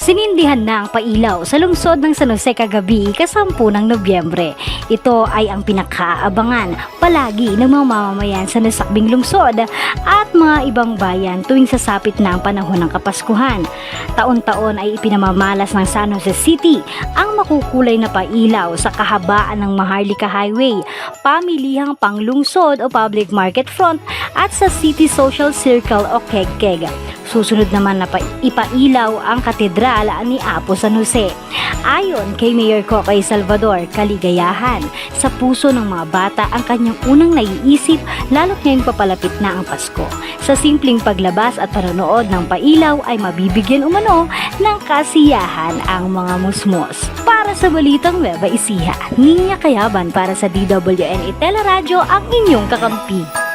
Sinindihan na ang pailaw sa lungsod ng San Jose kagabi kasampu ng Nobyembre. Ito ay ang pinakaabangan palagi ng mga mamamayan sa nasakbing lungsod at mga ibang bayan tuwing sasapit na ang panahon ng Kapaskuhan. Taon-taon ay ipinamamalas ng San Jose City ang makukulay na pailaw sa kahabaan ng Maharlika Highway, pamilihang panglungsod o public market front at sa City Social Circle o Kegkeg. Susunod naman na pa- ipailaw ang katedral ni Apo San Jose. Ayon kay Mayor Cocoy Salvador, kaligayahan sa puso ng mga bata ang kanyang unang naiisip lalo't ngayong papalapit na ang Pasko. Sa simpleng paglabas at panonood ng pailaw ay mabibigyan umano ng kasiyahan ang mga musmos. Para sa Balitang Nueva Ecija, Ninya Kayaban para sa DWN Itela Radio ang inyong kakampi.